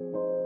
you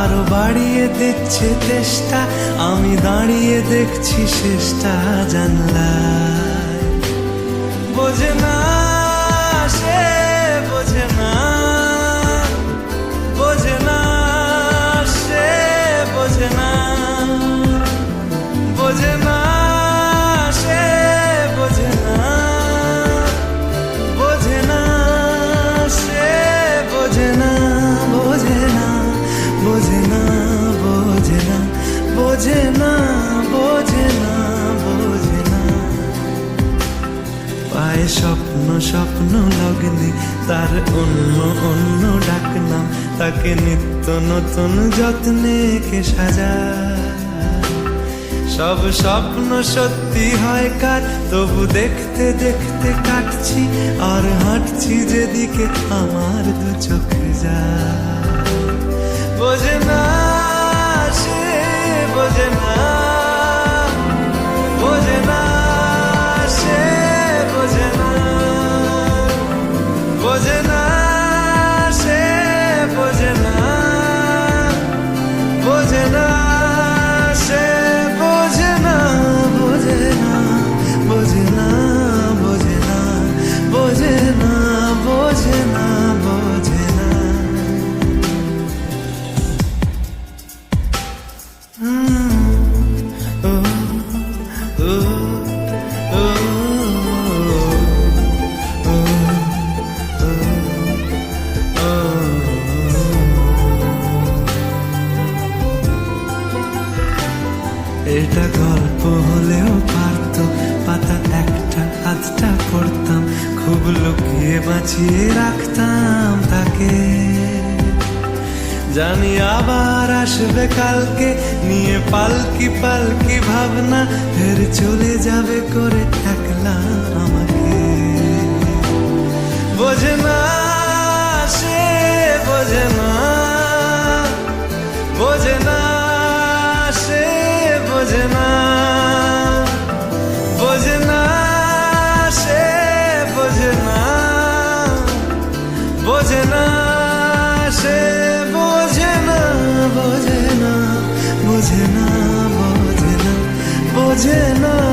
আরও বাড়িয়ে দিচ্ছে চেষ্টা আমি দাঁড়িয়ে দেখছি শেষটা জানলা। নে তার অন্য অন্য ডাকলাম তাকে নিত্য নতুন যত্নে কে সাজা সব স্বপ্ন সত্যি হয় কার, তবু দেখতে দেখতে কাটছি আর হাঁটছি যেদিকে আমার দু চোখে যা বোঝে না সে, বোঝে না বোঝে না নিয়ে পালকি পালকি ভাবনা, ফের চলে যাবে করে একলা আমাকে। বোঝে না সে, বোঝে না বোঝে না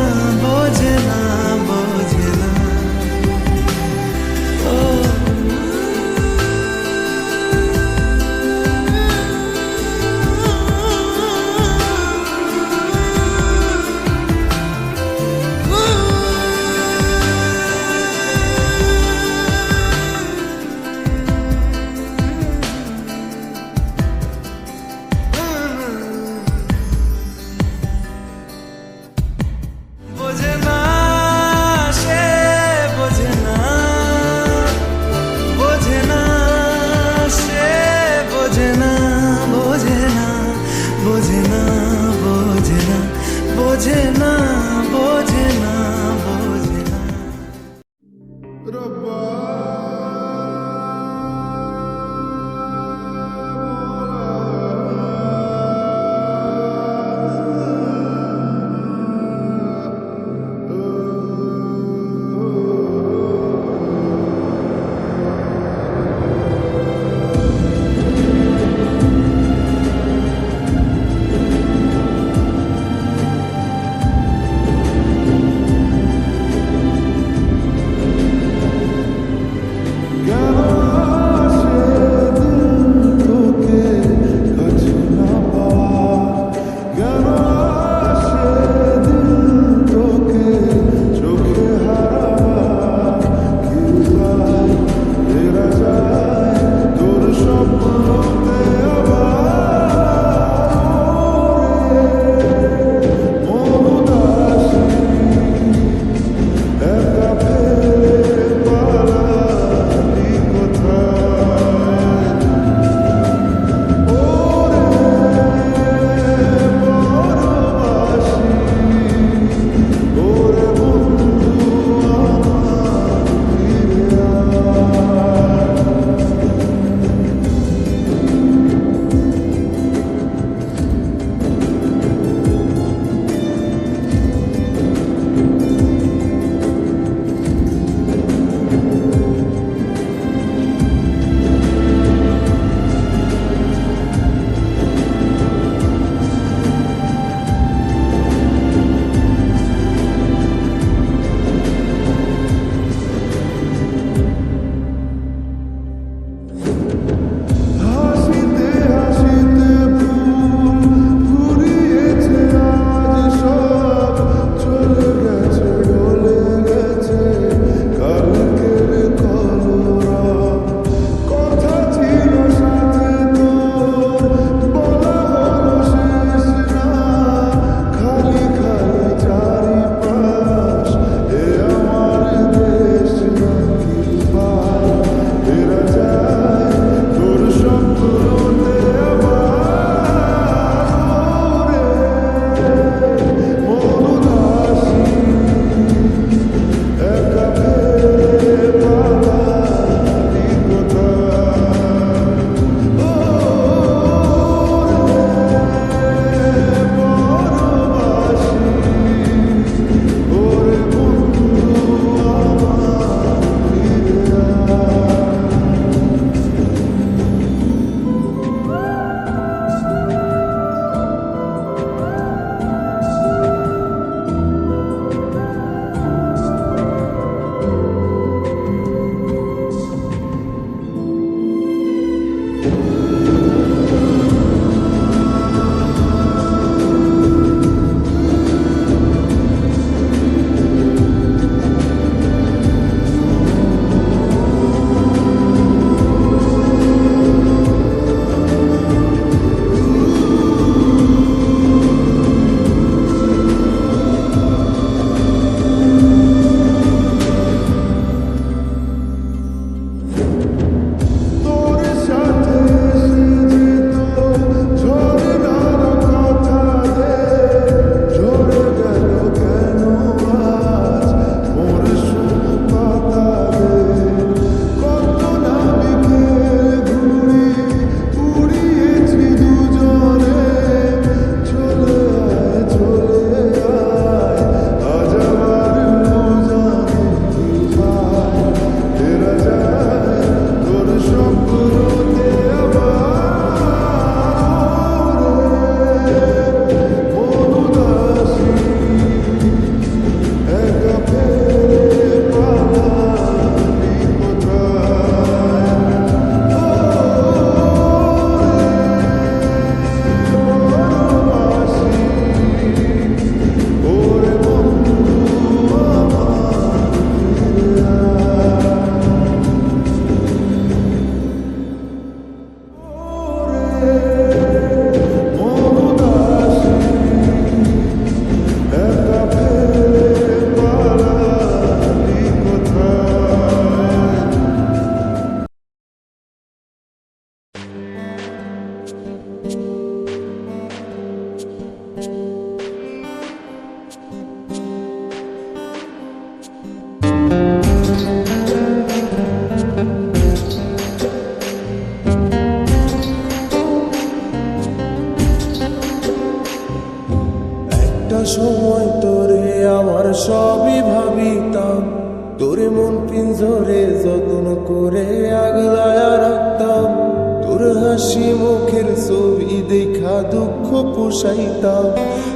পোষাইতাম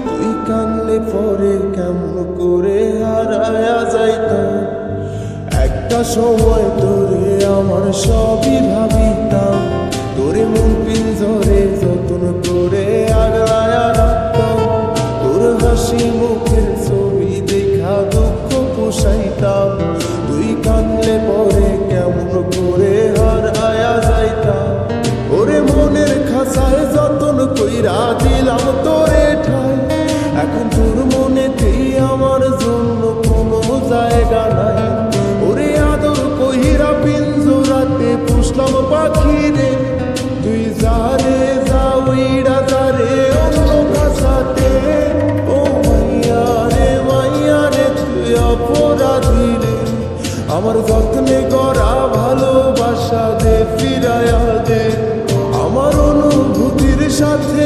তুই কানলে পরে কেমন করে হারায়া যাইতাম। একটা সময় তোরে আমার সবই ভাবিতাম সাথে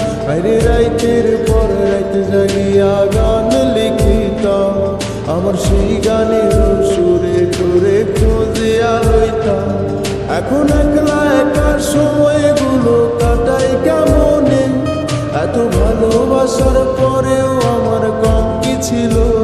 আরে রাইতের পর রাইতে জাগিয়া গান লিখিতাম। আমার সেই গানের সুরে তোরে খুঁজিয়া হইতাম এখন একলা একা সময়গুলো কাটাই কেমনে? এত ভালোবাসার পরেও আমার কম কি ছিল?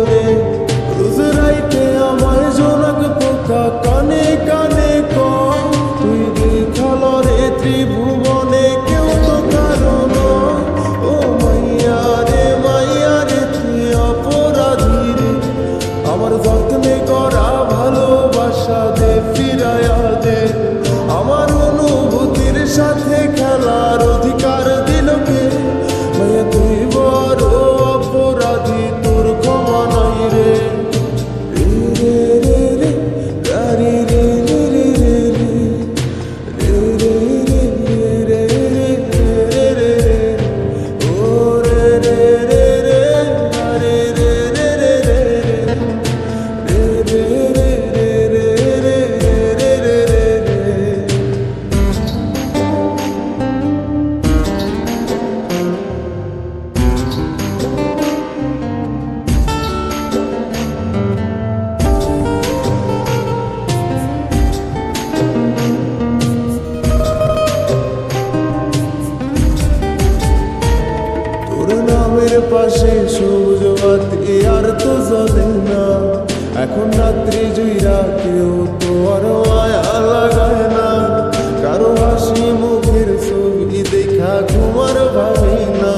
পাশে সবুজ বাতি আর তো জ্বলে না, এখন রাত্রি জুইরা কেউ তো আর মায়া লাগায় না। কারও হাসি মুখের ছবি দেখা ঘুমার ভাবে না।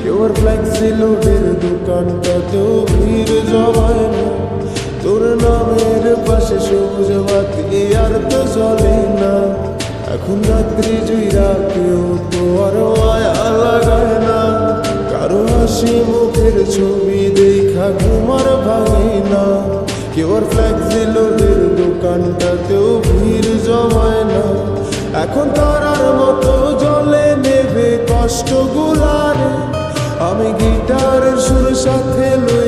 কেউ আর ফ্লেক্সি লোডের দোকানটাতেও ভিড় জমায় না। তোর নামের পাশে সবুজ বাতি আর তো জ্বলে না। এখন রাত্রি জুইরা কেউ তো আর মায়া লাগায় না। হাসি মুখের ছবি দেখা ঘুমার ভাঙে না কেউ আর দোকানটাতেও ভিড় জমায় না এখন তারার মতো জলে নেবে কষ্টগুলার আমি গিটার সুর সাথে লইয়া